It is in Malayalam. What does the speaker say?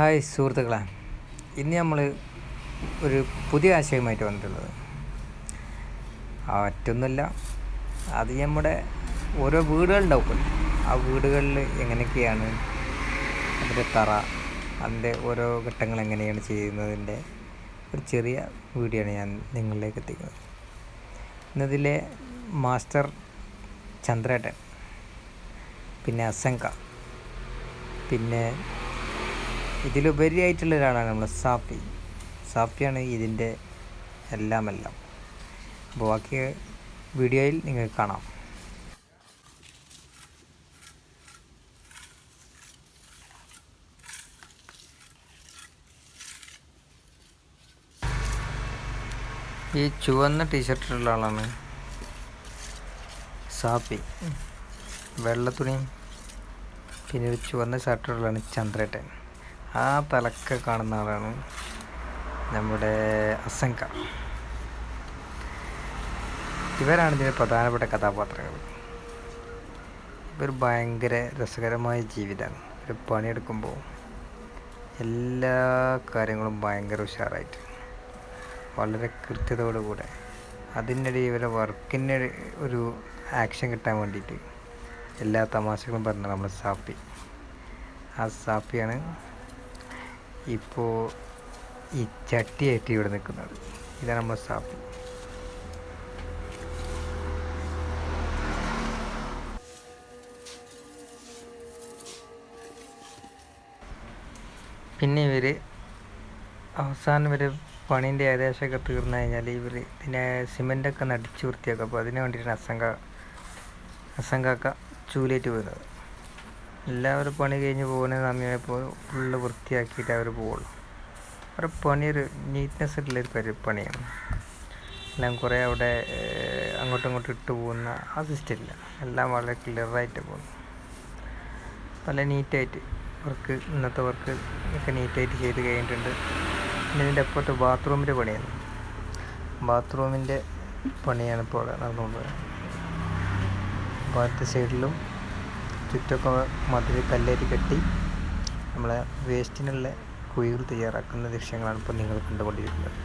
ഹായ് സുഹൃത്തുക്കളെ. ഇന്ന് നമ്മൾ ഒരു പുതിയ ആശയമായിട്ട് വന്നിട്ടുള്ളത്. മറ്റൊന്നുമില്ല. അത് നമ്മുടെ ഓരോ വീടുകളുണ്ടാവും ആ വീടുകളിൽ എങ്ങനെയൊക്കെയാണ് അതിന്റെ തറ അതിന്റെ ഓരോ ഘട്ടങ്ങൾ എങ്ങനെയാണ് ചെയ്യുന്നതിന്റെ ഒരു ചെറിയ വീഡിയോ ആണ് ഞാൻ നിങ്ങളിലേക്ക് എത്തിക്കുന്നത്. ഇന്നതിലെ മാസ്റ്റർ ചന്ദ്രേട്ടൻ പിന്നെ അസങ്ക പിന്നെ ഇതിലുപരിയായിട്ടുള്ള ഒരാളാണ് നമ്മൾ സാപ്പി. സാപ്പിയാണ് ഇതിന്റെ എല്ലാം എല്ലാം അപ്പോൾ ബാക്കി വീഡിയോയിൽ നിങ്ങൾക്ക് കാണാം. ഈ ചുവന്ന ടീഷർട്ടിലുള്ള ആളാണ് സാപ്പി. വെള്ള തുണിയും പിന്നെ ഒരു ചുവന്ന ഷർട്ടുള്ളതാണ് ചന്ദ്രേട്ടൻ. ആ തലക്കെ കാണുന്ന ആളാണ് നമ്മുടെ അസങ്ക ഇവരാണ് ഇതിന്റെ പ്രധാനപ്പെട്ട കഥാപാത്രങ്ങൾ. ഇവർ ഭയങ്കര രസകരമായ ജീവിതമാണ് ഒരു പണിയെടുക്കുമ്പോൾ എല്ലാ കാര്യങ്ങളും ഭയങ്കര ഉഷാറായിട്ട്. വളരെ കൃത്യതയോടുകൂടെ അതിനിടെ ഇവരെ വർക്കിന് ഒരു ആക്ഷൻ കിട്ടാൻ വേണ്ടിയിട്ട് എല്ലാ തമാശകളും പറഞ്ഞ നമ്മുടെ സാപ്പി ആ സാപ്പിയാണ് ഇപ്പോൾ ഈ ചട്ടിയായിട്ട് ഇവിടെ നിൽക്കുന്നത്. ഇതാണ് നമ്മൾ സാപ്പി പിന്നെ ഇവർ അവസാനം വരെ പണീന്റെ ഏകദേശമൊക്കെ തീർന്നു കഴിഞ്ഞാൽ ഇവർ ഇതിനെ സിമെന്റൊക്കെ നടിച്ച് വൃത്തിയാക്കും. അപ്പോൾ അതിന് വേണ്ടിയിട്ടാണ് അസങ്ക അസങ്കാക്ക ചൂലേറ്റ് പോകുന്നത് എല്ലാവരും പണി കഴിഞ്ഞ് പോകുന്ന സമയമായപ്പോൾ ഫുള്ള് വൃത്തിയാക്കിയിട്ട് അവർ പോവുള്ളൂ. അവരുടെ പണി ഒരു നീറ്റ്നെസ് ഉള്ളൊരു പരി പണിയാണ്. എല്ലാം കുറേ അവിടെ അങ്ങോട്ടും ഇങ്ങോട്ടും ഇട്ട് പോകുന്ന ആ സിസ്റ്റം ഇല്ല എല്ലാം വളരെ ക്ലിയറായിട്ട് പോകുന്നു. നല്ല നീറ്റായിട്ട് വർക്ക് ഇന്നത്തെ വർക്ക് ഒക്കെ നീറ്റായിട്ട് ചെയ്ത് കഴിഞ്ഞിട്ടുണ്ട്. പിന്നെ ഇതിന്റെ അപ്പുറത്ത് ബാത്റൂമിന്റെ പണിയാണ്. ബാത്റൂമിന്റെ പണിയാണ് ഇപ്പോൾ അവിടെ നടന്നുകൊണ്ടുവരുന്നത് അപ്പോൾ അടുത്ത സൈഡിലും ചുറ്റൊക്കെ മതിൽ കല്ലേറ്റ് കെട്ടി നമ്മളെ വേസ്റ്റിനുള്ള കുഴികൾ തയ്യാറാക്കുന്ന ദൃശ്യങ്ങളാണ് ഇപ്പോൾ നിങ്ങൾ കണ്ടുകൊണ്ടിരിക്കുന്നത്.